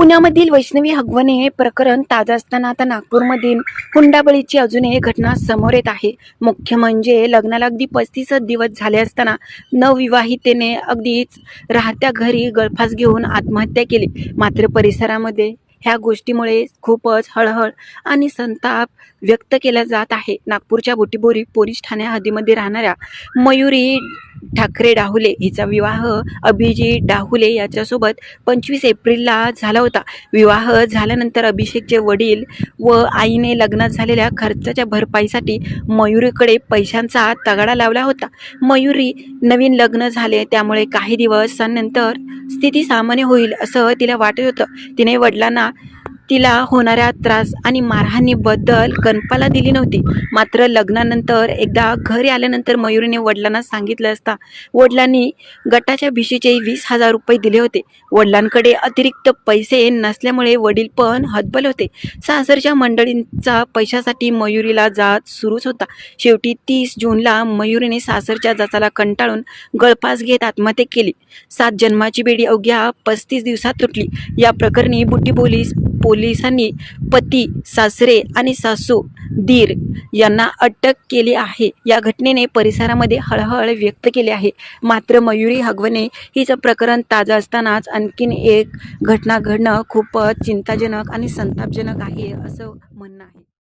पुण्यामधील वैष्णवी हगवणे प्रकरण ताजं असताना आता नागपूरमधील हुंडाबळीची अजून एक घटना समोर येत आहे. मुख्य म्हणजे लग्नाला अगदी पस्तीसच दिवस झाले असताना नवविवाहितेने अगदीच राहत्या घरी गळफास घेऊन आत्महत्या केली. मात्र परिसरामध्ये ह्या गोष्टीमुळे खूपच हळहळ आणि संताप व्यक्त केला जात आहे. नागपूरच्या बोटीबोरी पोलीस ठाण्या हद्दीमध्ये राहणाऱ्या मयुरी ठाकरे डाहुले हिचा विवाह अभिजित डाहुले याच्यासोबत पंचवीस एप्रिलला झाला होता. विवाह झाल्यानंतर अभिषेकचे वडील व आईने लग्नात झालेल्या खर्चाच्या भरपाईसाठी मयुरीकडे पैशांचा तगाडा लावला होता. मयुरी नवीन लग्न झाले त्यामुळे काही दिवसांनंतर स्थिती सामान्य होईल असं तिला वाटत होतं. तिने वडिलांना तिला होणाऱ्या त्रास आणि मारहाणीबद्दल गणपाला दिली नव्हती. मात्र लग्नानंतर एकदा घरी आल्यानंतर मयुरीने वडिलांना सांगितलं असता वडिलांनी गटाच्या भिशीचे वीस हजार रुपये दिले होते. वडिलांकडे अतिरिक्त पैसे नसल्यामुळे वडील पण हतबल होते. सासरच्या मंडळींचा पैशासाठी मयुरीला जात सुरूच होता. शेवटी तीस जूनला मयुरीने सासरच्या जाचाला कंटाळून गळफास घेत आत्महत्या केली. सात जन्माची बेडी अवघ्या पस्तीस दिवसात तुटली. या प्रकरणी बुट्टी पोलीस पोलिसांनी पती सासरे आणि सासू दीर यांना अटक केली आहे. या घटनेने परिसरामध्ये हळहळ व्यक्त केली आहे. मात्र मयुरी हगवणे हिचं प्रकरण ताजं असतानाच आणखीन एक घटना घडणं खूपच चिंताजनक आणि संतापजनक आहे असं म्हणणं आहे.